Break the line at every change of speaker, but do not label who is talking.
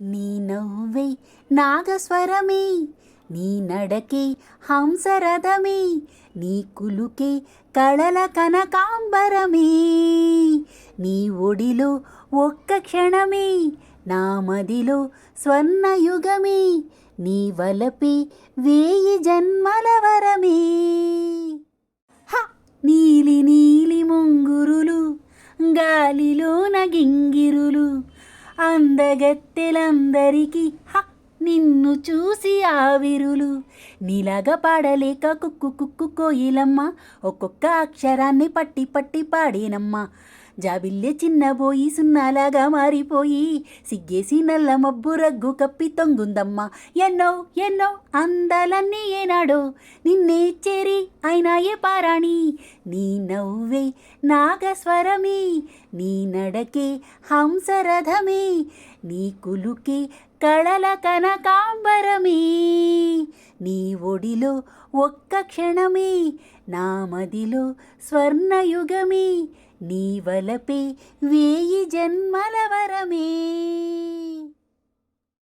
నీ నవ్వే నాగస్వరమే నీ నడకే హంసరథమే నీ కులుకే కళల కనకాంబరమే నీ ఒడిలో ఒక్క క్షణమే నా మదిలో స్వర్ణయుగమే నీ వలపే వేయి జన్మల వరమే హ! నీలి నీలి ముంగురులు గాలిలోన గింగిరులు అందగత్తెలందరికీ హ నిన్ను చూసి ఆవిరులు. నీలాగా పాడలేక కుక్కు కుక్కు కోయిలమ్మ ఒక్కొక్క అక్షరాన్ని పట్టి పట్టి పాడినమ్మ. జాబిల్లె చిన్నబోయి సున్నాలాగా మారిపోయి సిగ్గేసి నల్ల మబ్బు రగ్గు కప్పి తొంగుందమ్మ. ఎన్నో ఎన్నో అందాలన్నీ ఏనాడో నిన్నే చేరి అయినా ఏ పారాణి? నీ నవ్వే నాగస్వరమే నీ నడకే హంసరథమే నీ కులుకే కళల కనకాంబరమే. నీ ఒడిలో ఒక్క క్షణమే నా మదిలో స్వర్ణయుగమే నీ వలపే వేయి జన్మల వరమే.